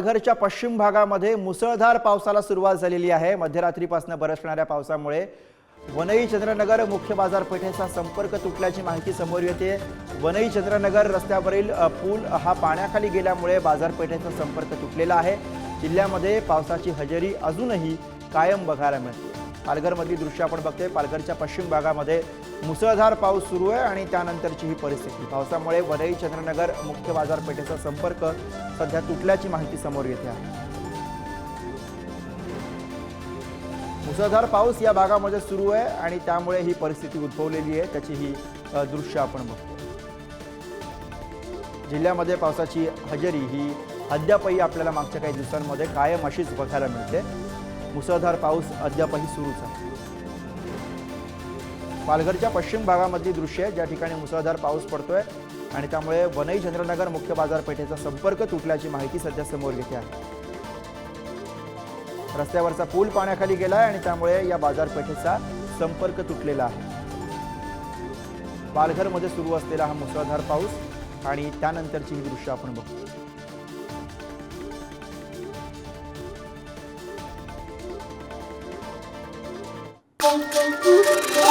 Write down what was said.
पालघरच्या पश्चिम भागामध्ये मुसळधार पावसाला सुरुवात झालेली आहे. मध्यरात्रीपासून बरसणाऱ्या पावसामुळे वनई चंद्रनगर मुख्य बाजारपेठेचा संपर्क तुटल्याची माहिती समोर येते. वनई चंद्रनगर रस्त्यावरील पूल हा पाण्याखाली गेल्यामुळे बाजारपेठेचा संपर्क तुटलेला आहे. जिल्ह्यामध्ये पावसाची हजेरी अजूनही कायम बघायला मिळते. पालघरमधली दृश्य आपण बघतोय. पालघरच्या पश्चिम भागामध्ये मुसळधार पाऊस सुरू आहे आणि त्यानंतरची ही परिस्थिती. पावसामुळे वरळी चंद्रनगर मुख्य बाजारपेठेचा संपर्क सध्या तुटल्याची माहिती समोर येते आहे. मुसळधार पाऊस या भागामध्ये सुरू आहे आणि त्यामुळे ही परिस्थिती उद्भवलेली आहे. त्याची ही दृश्य आपण बघतो जिल्ह्यामध्ये पावसाची हजेरी ही अद्यापही आपल्याला मागच्या काही दिवसांमध्ये कायम अशीच बघायला मिळते. मुसळधार पाऊस अद्यापही सुरूच आहे. पालघरच्या पश्चिम भागामधली दृश्य आहे. ज्या ठिकाणी मुसळधार पाऊस पडतोय आणि त्यामुळे वनई चंद्रनगर मुख्य बाजारपेठेचा संपर्क तुटल्याची माहिती सध्या समोर येते आहे. रस्त्यावरचा पूल पाण्याखाली गेलाय आणि त्यामुळे या बाजारपेठेचा संपर्क तुटलेला आहे. पालघरमध्ये सुरू असलेला हा मुसळधार पाऊस आणि त्यानंतरची ही दृश्य आपण बघतो Tão, tão, tão.